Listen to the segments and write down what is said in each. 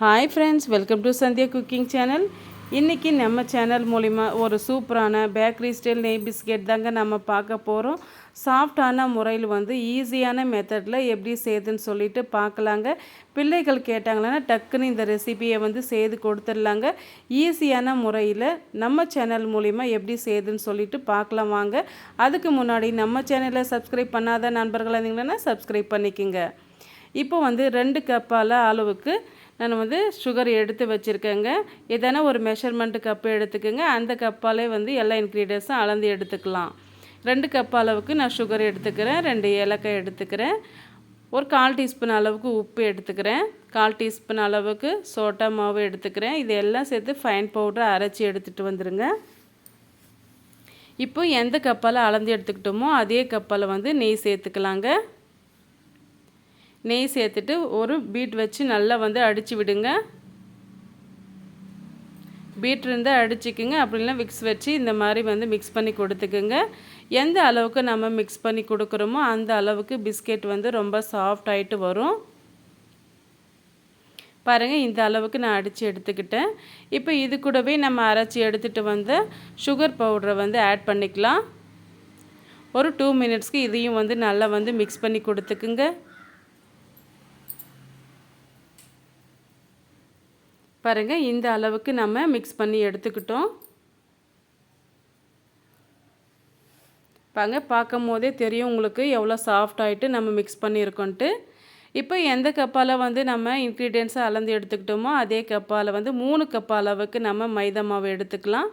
Hi friends welcome to Sandhya cooking channel இன்றைக்கி நம்ம channel மூலிமா ஒரு சூப்பரான பேக்கரி ஸ்டைல் நெய் பிஸ்கெட் தாங்க நம்ம பார்க்க போகிறோம் சாஃப்டான முறையில் வந்து ஈஸியான மெத்தடில் எப்படி செய்யுதுன்னு சொல்லிட்டு பார்க்கலாங்க. பிள்ளைகள் கேட்டாங்கன்னா டக்குன்னு இந்த ரெசிபியை வந்து செய்து கொடுத்துடலாங்க. ஈஸியான முறையில் நம்ம சேனல் மூலிமா எப்படி செய்யுதுன்னு சொல்லிட்டு பார்க்கலாம் வாங்க. அதுக்கு முன்னாடி நம்ம சேனலை சப்ஸ்கிரைப் பண்ணாத நண்பர்கள் இருந்தீங்கன்னா சப்ஸ்கிரைப் பண்ணிக்கோங்க. இப்போ வந்து ரெண்டு கப்பால் அளவுக்கு நான் வந்து சுகர் எடுத்து வச்சுருக்கேங்க. எதனா ஒரு மெஷர்மெண்ட்டு கப்பு எடுத்துக்கோங்க. அந்த கப்பாலே வந்து எல்லா இன்க்ரீடியன்ஸும் அளந்து எடுத்துக்கலாம். ரெண்டு கப் அளவுக்கு நான் சுகர் எடுத்துக்கிறேன். ரெண்டு ஏலக்காய் எடுத்துக்கிறேன். ஒரு கால் டீஸ்பூன் அளவுக்கு உப்பு எடுத்துக்கிறேன். கால் டீஸ்பூன் அளவுக்கு சோட்டா மாவு எடுத்துக்கிறேன். இது எல்லாம் சேர்த்து ஃபைன் பவுடர் அரைச்சி எடுத்துகிட்டு வந்துடுங்க இப்போ எந்த கப்பால் அளந்து எடுத்துக்கிட்டோமோ அதே கப்பால் வந்து நெய் சேர்த்துக்கலாங்க. நெய் சேர்த்துட்டு ஒரு பீட் வச்சு நல்லா வந்து அடித்து விடுங்க. பீட் இருந்தால் அடிச்சுக்குங்க. அப்படின்னா மிக்ஸ் வச்சு இந்த மாதிரி வந்து மிக்ஸ் பண்ணி கொடுத்துக்குங்க. எந்த அளவுக்கு நம்ம மிக்ஸ் பண்ணி கொடுக்குறோமோ அந்த அளவுக்கு பிஸ்கெட் வந்து ரொம்ப சாஃப்ட் ஆகிட்டு வரும். பாருங்கள் இந்த அளவுக்கு நான் அடித்து எடுத்துக்கிட்டேன். இப்போ இது கூடவே நம்ம அரைச்சி எடுத்துகிட்டு வந்த சுகர் பவுடரை வந்து ஆட் பண்ணிக்கலாம். ஒரு டூ மினிட்ஸ்க்கு இதையும் வந்து நல்லா வந்து மிக்ஸ் பண்ணி கொடுத்துக்குங்க. பாருங்கள் இந்த அளவுக்கு நம்ம மிக்ஸ் பண்ணி எடுத்துக்கிட்டோம். பாருங்க பார்க்கும் போதே தெரியும் உங்களுக்கு எவ்வளோ சாஃப்ட் ஆகிட்டு நம்ம மிக்ஸ் பண்ணியிருக்கோன்ட்டு. இப்போ எந்த கப்பால் வந்து நம்ம இன்க்ரீடியன்ஸை அளந்து எடுத்துக்கிட்டோமோ அதே கப்பால் வந்து மூணு கப் அளவுக்கு நம்ம மைதா மாவு எடுத்துக்கலாம்.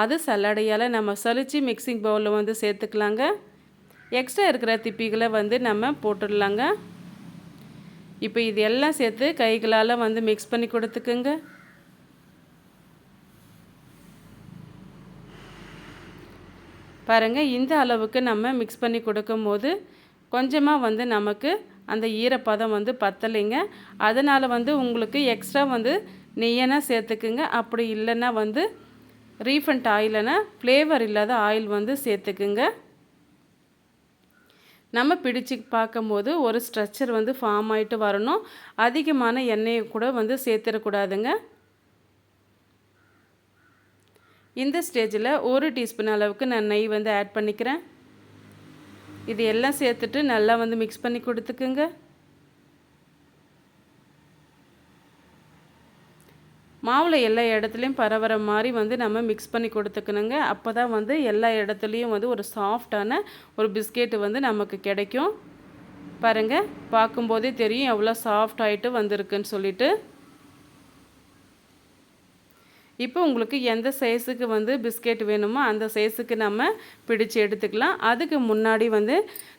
அது சல்லடையால் நம்ம சலித்து மிக்சிங் பவுலில் வந்து சேர்த்துக்கலாங்க. எக்ஸ்ட்ரா இருக்கிற திப்பிகளை வந்து நம்ம போட்டுடலாங்க. இப்போ இது எல்லாம் சேர்த்து கைகளால் வந்து மிக்ஸ் பண்ணி கொடுத்துக்குங்க. பாருங்கள் இந்த அளவுக்கு நம்ம மிக்ஸ் பண்ணி கொடுக்கும்போது கொஞ்சமாக வந்து நமக்கு அந்த ஈரப்பதம் வந்து பத்தலைங்க. அதனால் வந்து உங்களுக்கு எக்ஸ்ட்ரா வந்து நெய்யனா சேர்த்துக்குங்க. அப்படி இல்லைன்னா வந்து ரீஃபண்ட் ஆயிலனா ஃப்ளேவர் இல்லாத ஆயில் வந்து சேர்த்துக்குங்க. நம்ம பிடிச்சு பார்க்கும்போது ஒரு ஸ்ட்ரக்சர் வந்து ஃபார்ம் ஆகிட்டு வரணும். அதிகமான எண்ணெயை கூட வந்து சேர்த்துடக்கூடாதுங்க. இந்த ஸ்டேஜில் ஒரு டீஸ்பூன் அளவுக்கு நான் நெய் வந்து ஆட் பண்ணிக்கிறேன். இது எல்லாம் சேர்த்துட்டு நல்லா வந்து மிக்ஸ் பண்ணி கொடுத்துக்குங்க. மாவில் எல்லா இடத்துலையும் பரவற மாதிரி வந்து நம்ம மிக்ஸ் பண்ணி கொடுத்துக்கணுங்க. அப்போ தான் வந்து எல்லா இடத்துலையும் வந்து ஒரு சாஃப்டான ஒரு பிஸ்கெட்டு வந்து நமக்கு கிடைக்கும். பாருங்கள் பார்க்கும்போதே தெரியும் எவ்வளோ சாஃப்ட் ஆகிட்டு வந்திருக்குன்னு சொல்லிட்டு. இப்போ உங்களுக்கு எந்த சைஸுக்கு வந்து பிஸ்கெட் வேணுமோ அந்த சைஸுக்கு நம்ம பிடிச்சு எடுத்துக்கலாம். அதுக்கு முன்னாடி வந்து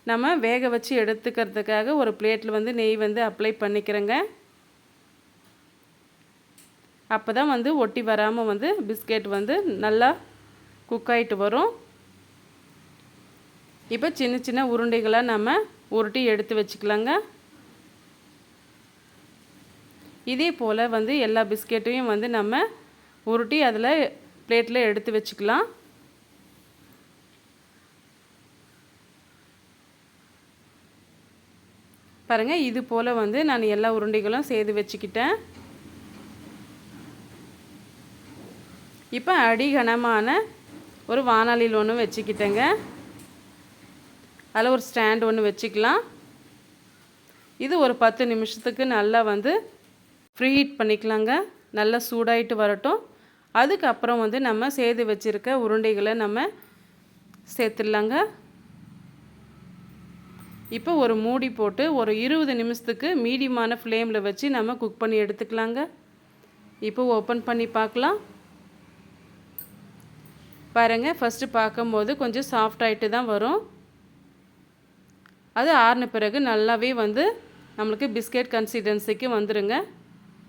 நம்ம வேக வச்சு எடுத்துக்கிறதுக்காக ஒரு பிளேட்டில் வந்து நெய் வந்து அப்ளை பண்ணிக்கிறேங்க. அப்போ தான் வந்து ஒட்டி வராமல் வந்து பிஸ்கெட் வந்து நல்லா குக் ஆகிட்டு வரும். இப்போ சின்ன சின்ன உருண்டைகளாக நம்ம உருட்டி எடுத்து வச்சுக்கலாங்க. இதே போல் வந்து எல்லா பிஸ்கெட்டையும் வந்து நம்ம உருட்டி அதில் பிளேட்டில் எடுத்து வச்சுக்கலாம். பாருங்கள் இது போல் வந்து நான் எல்லா உருண்டைகளும் செய்து வச்சுக்கிட்டேன். இப்போ அடிகனமான ஒரு வானாலியில் ஒன்று வச்சுக்கிட்டேங்க. அதில் ஒரு ஸ்டாண்ட் ஒன்று வச்சுக்கலாம். இது ஒரு பத்து நிமிஷத்துக்கு நல்லா வந்து ஃப்ரீ ஹீட் பண்ணிக்கலாங்க. நல்லா சூடாயிட்டு வரட்டும். அதுக்கப்புறம் வந்து நம்ம சேர்த்து வச்சுருக்க உருண்டைகளை நம்ம சேர்த்துடலாங்க. இப்போ ஒரு மூடி போட்டு ஒரு இருபது நிமிஷத்துக்கு மீடியமான ஃப்ளேமில் வச்சு நம்ம குக் பண்ணி எடுத்துக்கலாங்க. இப்போ ஓப்பன் பண்ணி பார்க்கலாம். பாருங்கள் ஃபஸ்ட்டு பார்க்கும்போது கொஞ்சம் சாஃப்ட் ஆகிட்டு தான் வரும். அது ஆறின பிறகு நல்லாவே வந்து நம்மளுக்கு பிஸ்கெட் கன்சிஸ்டன்சிக்கு வந்துடுங்க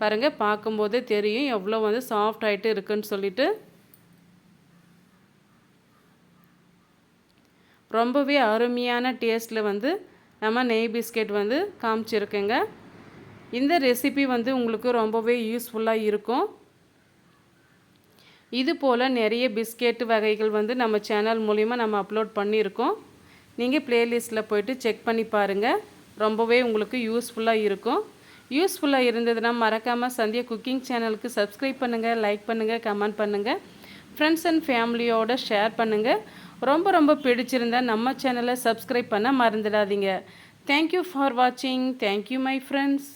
பாருங்கள் பார்க்கும்போதே தெரியும் எவ்வளோ வந்து சாஃப்ட் ஆகிட்டு இருக்குன்னு சொல்லிட்டு. ரொம்பவே அருமையான டேஸ்ட்டில் வந்து நம்ம நெய் பிஸ்கெட் வந்து காமிச்சிருக்கேங்க. இந்த ரெசிபி வந்து உங்களுக்கு ரொம்பவே யூஸ்ஃபுல்லாக இருக்கும். இது போல் நிறைய பிஸ்கெட் வகைகள் வந்து நம்ம சேனல் மூலிமா நம்ம அப்லோட் பண்ணியிருக்கோம். நீங்கள் ப்ளேலிஸ்ட்டில் போயிட்டு செக் பண்ணி பாருங்கள் ரொம்பவே உங்களுக்கு யூஸ்ஃபுல்லாக இருக்கும். யூஸ்ஃபுல்லாக இருந்ததுன்னா மறக்காமல் சந்தியா குக்கிங் சேனலுக்கு சப்ஸ்கிரைப் பண்ணுங்கள் லைக் பண்ணுங்கள் கமெண்ட் பண்ணுங்கள் ஃப்ரெண்ட்ஸ் அண்ட் ஃபேமிலியோட ஷேர் பண்ணுங்கள் ரொம்ப ரொம்ப பிடிச்சிருந்தா நம்ம சேனலை சப்ஸ்கிரைப் பண்ண மறந்துடாதீங்க. தேங்க்யூ ஃபார் வாட்சிங் தேங்க்யூ மை ஃப்ரெண்ட்ஸ்